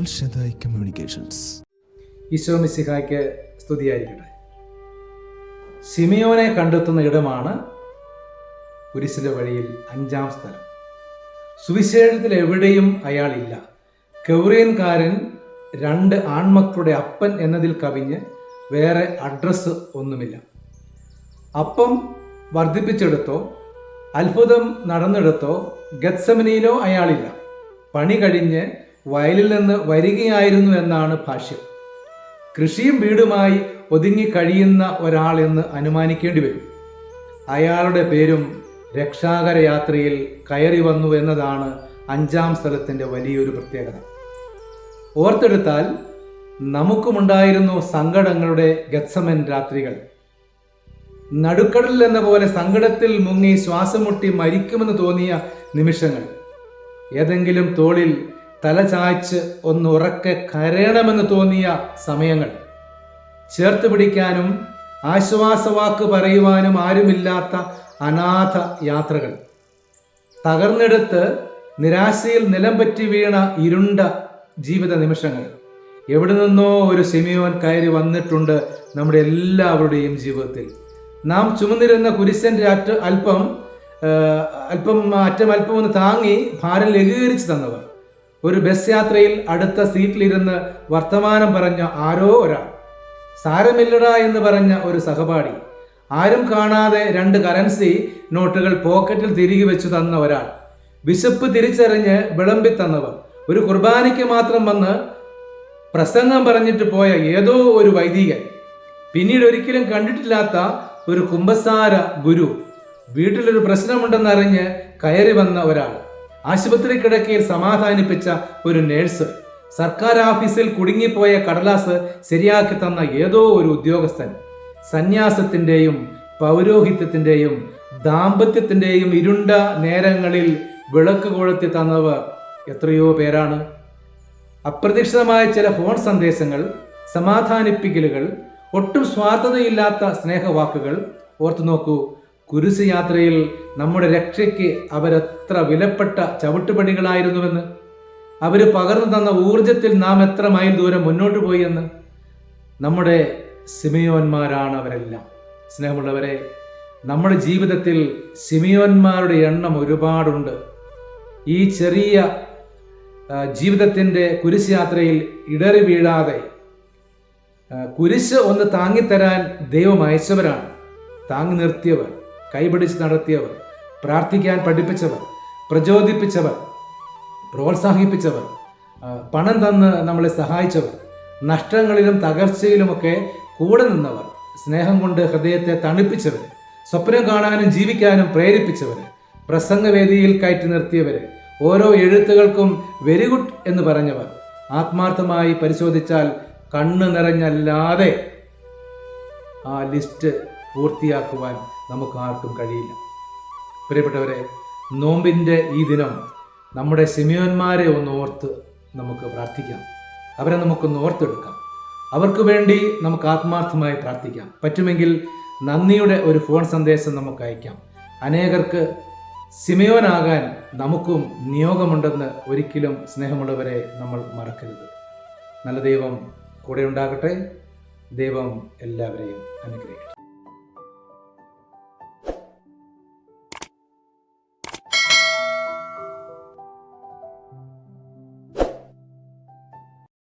Communications. Isho മിശിഹായ്ക്ക് സ്തുതിയായിരിക്കട്ടെ. സിമിയോനെ കണ്ടെത്തുന്ന ഇടമാണ് കുരിശിലെ വഴിയിൽ അഞ്ചാം സ്ഥലം. സുവിശേഷത്തിൽ എവിടെയും അയാളില്ല. കൗറിയൻകാരൻ രണ്ട് ആൺമക്കളുടെ അപ്പൻ എന്നതിൽ കവിഞ്ഞ് വേറെ അഡ്രസ്സ് ഒന്നുമില്ല. അപ്പം വർദ്ധിപ്പിച്ചെടുത്തോ അത്ഭുതം നടന്നെടുത്തോ ഗത്സമനിയിലോ അയാളില്ല. പണി കഴിഞ്ഞ് വയലിൽ നിന്ന് വരികയായിരുന്നു എന്നാണ് ഭാഷ്യം. കൃഷിയും വീടുമായി ഒതുങ്ങി കഴിയുന്ന ഒരാൾ എന്ന് അനുമാനിക്കേണ്ടി വരും. അയാളുടെ പേരും രക്ഷാകര യാത്രയിൽ കയറി വന്നു എന്നതാണ് അഞ്ചാം സ്ഥലത്തിന്റെ വലിയൊരു പ്രത്യേകത. ഓർത്തെടുത്താൽ നമുക്കുമുണ്ടായിരുന്നു സങ്കടങ്ങളുടെ ഗത്സമൻ രാത്രികൾ. നടുക്കടലിൽ എന്ന പോലെ സങ്കടത്തിൽ മുങ്ങി ശ്വാസം മുട്ടി മരിക്കുമെന്ന് തോന്നിയ നിമിഷങ്ങൾ. ഏതെങ്കിലും തോളിൽ തല ചായ്ച്ച് ഒന്ന് ഉറക്കെ കരയണമെന്ന് തോന്നിയ സമയങ്ങൾ. ചേർത്ത് പിടിക്കാനും ആശ്വാസവാക്ക് പറയുവാനും ആരുമില്ലാത്ത അനാഥ യാത്രകൾ. തകർന്നെടുത്ത് നിരാശയിൽ നിലം പറ്റി വീണ ഇരുണ്ട ജീവിത നിമിഷങ്ങൾ. എവിടെ നിന്നോ ഒരു സിമിയോൻ കയറി വന്നിട്ടുണ്ട് നമ്മുടെ എല്ലാവരുടെയും ജീവിതത്തിൽ. നാം ചുമന്നിരുന്ന കുരിശന്റെ അറ്റ അല്പം അല്പം അറ്റം അല്പം ഒന്ന് താങ്ങി ഭാരം ലഘൂകരിച്ചു തന്നവർ. ഒരു ബസ് യാത്രയിൽ അടുത്ത സീറ്റിലിരുന്ന് വർത്തമാനം പറഞ്ഞ ആരോ ഒരാൾ. സാരമില്ലടാ എന്ന് പറഞ്ഞ ഒരു സഹപാഠി. ആരും കാണാതെ രണ്ട് കറൻസി നോട്ടുകൾ പോക്കറ്റിൽ തിരികെ വെച്ചു തന്ന ഒരാൾ. വിശപ്പ് തിരിച്ചറിഞ്ഞ് വിളമ്പി തന്നവർ. ഒരു കുർബാനയ്ക്ക് മാത്രം വന്ന് പ്രസംഗം പറഞ്ഞിട്ട് പോയ ഏതോ ഒരു വൈദികൻ. പിന്നീട് ഒരിക്കലും കണ്ടിട്ടില്ലാത്ത ഒരു കുംഭസാര ഗുരു. വീട്ടിലൊരു പ്രശ്നമുണ്ടെന്നറിഞ്ഞ് കയറി വന്ന ഒരാൾ. ആശുപത്രി കിടക്കയിൽ സമാധാനിപ്പിച്ച ഒരു നേഴ്സ് സർക്കാർ ഓഫീസിൽ കുടുങ്ങിപ്പോയ കടലാസ് ശരിയാക്കി തന്ന ഏതോ ഒരു ഉദ്യോഗസ്ഥൻ. സന്യാസത്തിന്റെയും പൗരോഹിത്യത്തിന്റെയും ദാമ്പത്യത്തിന്റെയും ഇരുണ്ട നേരങ്ങളിൽ വിളക്ക് കൊളുത്തി തന്നവർ എത്രയോ പേരാണ്. അപ്രതീക്ഷിതമായ ചില ഫോൺ സന്ദേശങ്ങൾ സമാധാനിപ്പിക്കലുകൾ ഒട്ടും സ്വാർത്ഥതയില്ലാത്ത സ്നേഹവാക്കുകൾ ഓർത്തു നോക്കൂ കുരിശ് യാത്രയിൽ നമ്മുടെ രക്ഷയ്ക്ക് അവരെത്ര വിലപ്പെട്ട ചവിട്ടുപണികളായിരുന്നുവെന്ന്? അവർ പകർന്നു തന്ന ഊർജത്തിൽ നാം എത്ര മൈൽ ദൂരം മുന്നോട്ട് പോയി എന്ന് നമ്മുടെ സിമിയോന്മാരാണ് അവരെല്ലാം സ്നേഹമുള്ളവരെ നമ്മുടെ ജീവിതത്തിൽ സിമിയോന്മാരുടെ എണ്ണം ഒരുപാടുണ്ട്. ഈ ചെറിയ ജീവിതത്തിന്റെ കുരിശ് യാത്രയിൽ ഇടറി വീഴാതെ കുരിശ് ഒന്ന് താങ്ങിത്തരാൻ ദൈവം അയച്ചവരാണ്. താങ്ങി നിർത്തിയവർ. കൈപിടിച്ച് നടത്തിയവർ പ്രാർത്ഥിക്കാൻ പഠിപ്പിച്ചവർ പ്രചോദിപ്പിച്ചവർ പ്രോത്സാഹിപ്പിച്ചവർ പണം തന്ന് നമ്മളെ സഹായിച്ചവർ നഷ്ടങ്ങളിലും തകർച്ചയിലുമൊക്കെ കൂടെ നിന്നവർ സ്നേഹം കൊണ്ട് ഹൃദയത്തെ തണുപ്പിച്ചവർ സ്വപ്നം കാണാനും ജീവിക്കാനും പ്രേരിപ്പിച്ചവർ പ്രസംഗവേദിയിൽ കയറ്റി നിർത്തിയവർ ഓരോ എഴുത്തുകൾക്കും വെരി ഗുഡ് എന്ന് പറഞ്ഞവർ ആത്മാർത്ഥമായി പരിശോധിച്ചാൽ കണ്ണു നിറഞ്ഞല്ലാതെ ആ ലിസ്റ്റ് പൂർത്തിയാക്കുവാൻ നമുക്ക് ആർക്കും കഴിയില്ല. പ്രിയപ്പെട്ടവരെ നോമ്പിന്റെ ഈ ദിനം നമ്മുടെ സിമിയോന്മാരെ ഒന്ന് ഓർത്ത് നമുക്ക് പ്രാർത്ഥിക്കാം. അവരെ നമുക്കൊന്ന് ഓർത്തെടുക്കാം. അവർക്ക് വേണ്ടി നമുക്ക് ആത്മാർത്ഥമായി പ്രാർത്ഥിക്കാം. പറ്റുമെങ്കിൽ നന്ദിയുടെ ഒരു ഫോൺ സന്ദേശം നമുക്ക് അയക്കാം. അനേകർക്ക് സിമയോനാകാൻ നമുക്കും നിയോഗമുണ്ടെന്ന് ഒരിക്കലും സ്നേഹമുള്ളവരെ നമ്മൾ മറക്കരുത്. നല്ല ദൈവം കൂടെ ഉണ്ടാകട്ടെ. ദൈവം എല്ലാവരെയും അനുഗ്രഹിക്കട്ടെ.